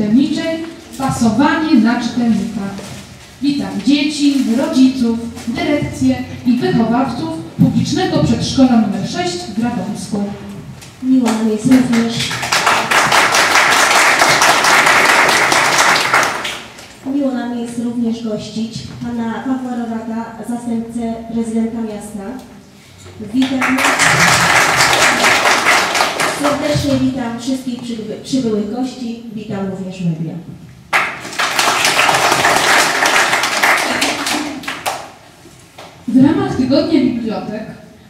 czytelniczej Pasowanie na czytelnika. Witam dzieci, rodziców, dyrekcję i wychowawców publicznego przedszkola nr 6 w Radomsku. Miło nam jest również Miło nam jest również gościć pana Pawła Roraka, zastępcę prezydenta miasta. Witam. Serdecznie witam wszystkich przyby, przybyłych gości. Witam również media. W ramach Tygodnia Bibliotek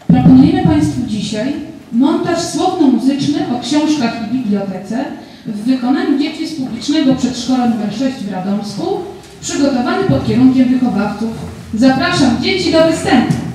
proponujemy Państwu dzisiaj montaż słowno-muzyczny o książkach i bibliotece w wykonaniu dzieci z publicznego przedszkola nr 6 w Radomsku, przygotowany pod kierunkiem wychowawców. Zapraszam dzieci do występu.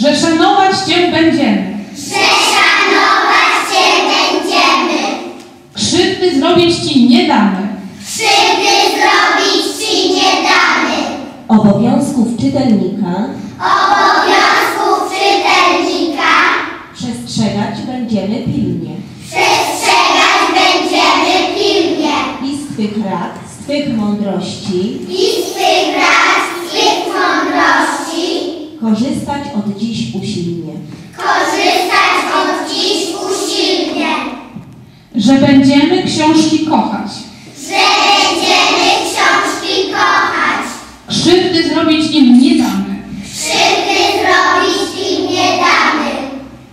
Że szanować Cię będziemy, że szanować Cię będziemy, krzywdy zrobić Ci nie damy, krzywdy zrobić Ci nie damy, Obowiązków czytelnika obowiązków czytelnika przestrzegać będziemy pilnie. przestrzegać będziemy pilnie. I z Twych rad, z Twych mądrości i z korzystać od dziś usilnie. korzystać od dziś usilnie, że będziemy książki kochać, że będziemy książki kochać, krzywdy zrobić im nie damy. Krzywdy zrobić im nie damy.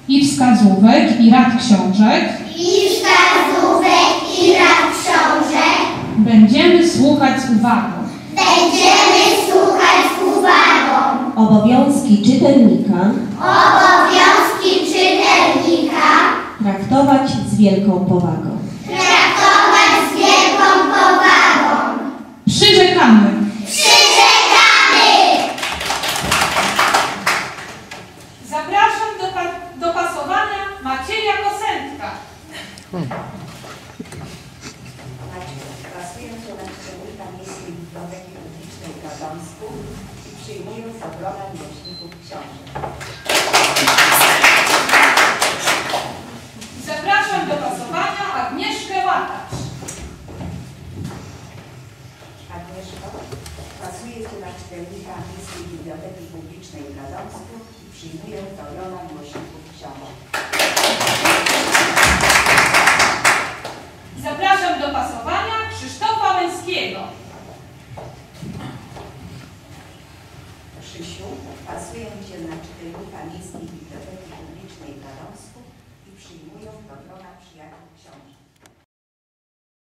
I wskazówek i rad książek. I wskazówek i rad książek. Będziemy słuchać z uwagą, będziemy słuchać. Obowiązki czytelnika Obowiązki czytelnika traktować z wielką powagą. traktować z wielką powagą. przyrzekamy. Przyrzekamy!